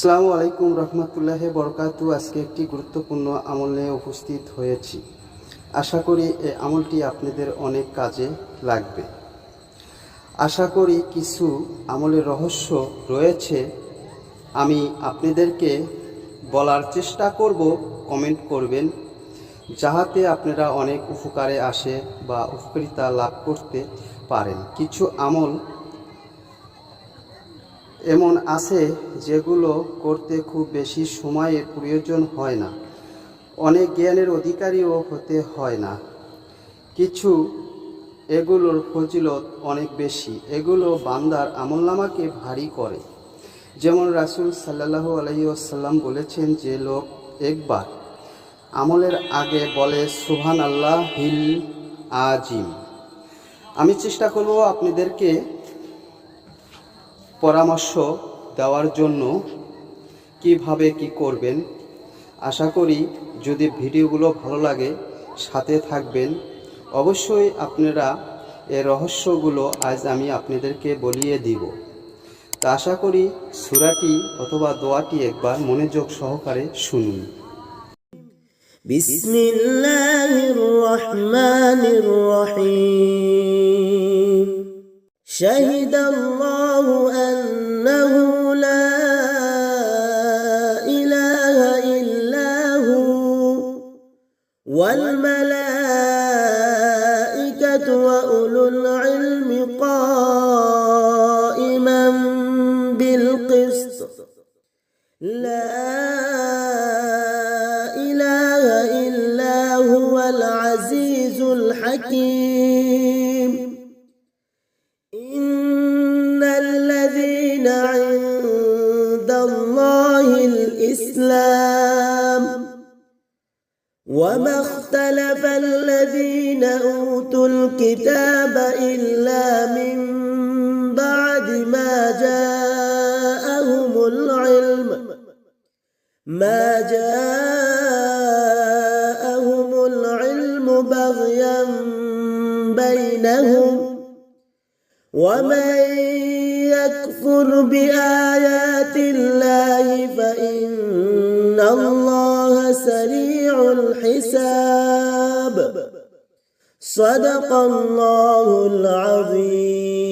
আসসালামু আলাইকুম রহমতুল্লাহ বরকাতু। আজকে একটি গুরুত্বপূর্ণ আমল নিয়ে উপস্থিত হয়েছি। আশা করি এই আমলটি আপনাদের অনেক কাজে লাগবে। আশা করি কিছু আমলের রহস্য রয়েছে। আমি আপনাদেরকে বলার চেষ্টা করব, কমেন্ট করবেন, যাহাতে আপনারা অনেক উপকারে আসে বা উপকারিতা লাভ করতে পারেন। কিছু আমল এমন আছে যেগুলো করতে খুব বেশি সময়ের প্রয়োজন হয় না। অনেক জ্ঞানের অধিকারীও হতে হয় না। কিছু এগুলোর ফজিলত অনেক বেশি। এগুলো বান্দার আমলনামাকে ভারী করে। যেমন রাসূল সাল্লাহ আলহিউসাল্লাম বলেছেন যে, লোক একবার আমলের আগে বলে সুহান আল্লাহ হিল আজিম। আমি চেষ্টা করব আপনাদেরকে পরামর্শ দেওয়ার জন্য কীভাবে কি করবেন? আশা করি যদি ভিডিওগুলো ভালো লাগে, সাথে থাকবেন। অবশ্যই আপনারা এ রহস্যগুলো আজ আমি আপনাদেরকে বলিয়ে দিব। তা আশা করি সুরাটি অথবা দোয়াটি একবার মনোযোগ সহকারে শুনুন। بسم الله الرحمن الرحيم شهد الله أنه لا إله إلا هو والملائكة وأولو العلم قائما بالقسط. لا إله إلا هو العزيز الحكيم. الإسلام. وما اختلف الذين أوتوا الكتاب إلا من بعد ما جاءهم العلم. ما جاءهم العلم بغيا بينهم ومن يكفر بآيات الله فإن الله سريع الحساب. صدق الله العظيم.